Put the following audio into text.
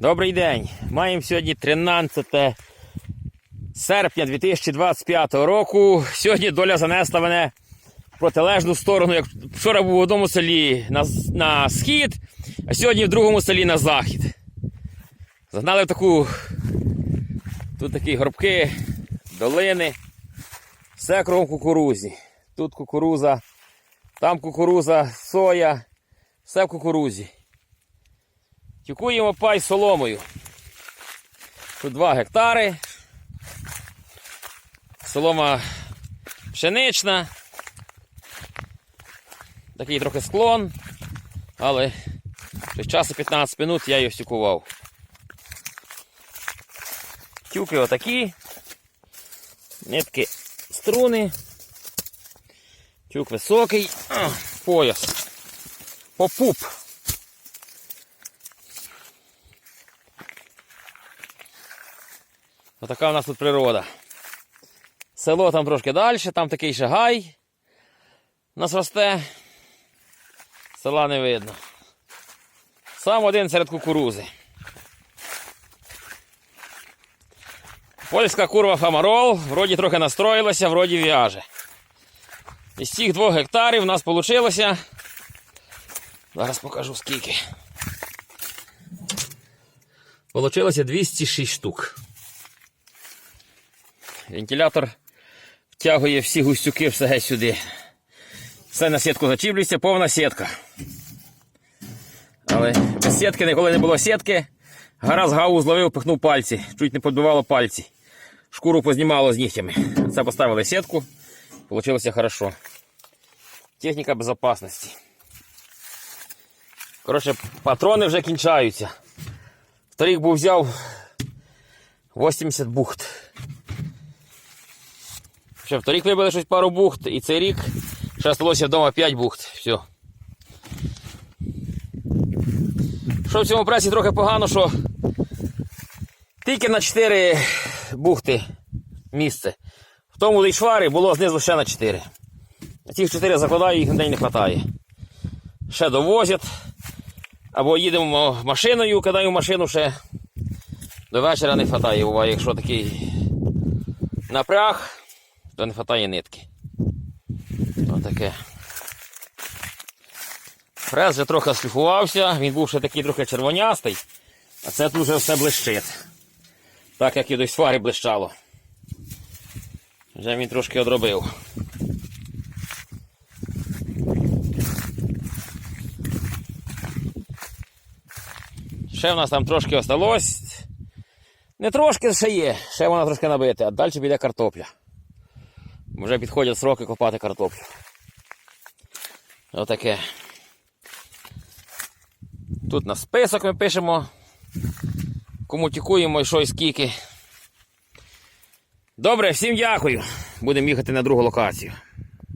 Добрий день. Маємо сьогодні 13 серпня 2025 року. Сьогодні доля занесла мене в протилежну сторону. Як вчора був в одному селі на, на схід, а сьогодні в другому селі на захід. Загнали в таку. Тут такі горбки, долини. Все кругом кукурузі. Тут кукуруза, там кукуруза, соя, все в кукурузі. Тюкуємо пай соломою. Тут 2 гектари. Солома пшенична. Такий трохи склон, але через часу 15 минут я її стюкував. Тюки отакі. Нитки струни. Тюк високий. А, пояс. Попуп. Отака у нас тут природа. Село там трошки далі, там такий ще гай. У нас росте. Села не видно. Сам один серед кукурузи. Польська курва Фамарол, вроді трохи настроїлася, вроді в'яже. Із цих двох гектарів у нас вийшло. Зараз покажу скільки. Получилося 206 штук. Вентилятор втягує всі густюки все геть сюди. Все на сітку зачіплюється, повна сітка. Але без сітки ніколи не було сітки. Гараз гаву зловив, пихнув пальці, чуть не подбивало пальці. Шкуру познімало з нігтями. Це поставили сітку. Получилося хорошо. Техніка безпечності. Коротше, патрони вже кінчаються. Торік був взяв 80 бухт. Ще вторік вибили щось пару бухт, і цей рік ще залишилося вдома 5 бухт. Все. Що в цьому пресі трохи погано, що тільки на 4 бухти місце. В тому лейшварі було знизу ще на 4. А ті 4 закладаю, їх на день не вистачає. Ще довозять. Або їдемо машиною, кидаю машину ще. До вечора не вистачає, буває, якщо такий напряг, то не вистачає нитки. Отаке. Фрез вже трохи шліфувався, він був ще такий трохи червонястий, а це тут вже все блищить. Так як і до сварі блищало. Вже він трошки одробив. Ще в нас там трошки осталось. Не трошки ще є, ще вона трошки набита, а далі піде картопля. Вже підходять сроки копати картоплю. Отаке. Тут на список ми пишемо. Кому тікуємо і що і скільки. Добре, всім дякую. Будемо їхати на другу локацію.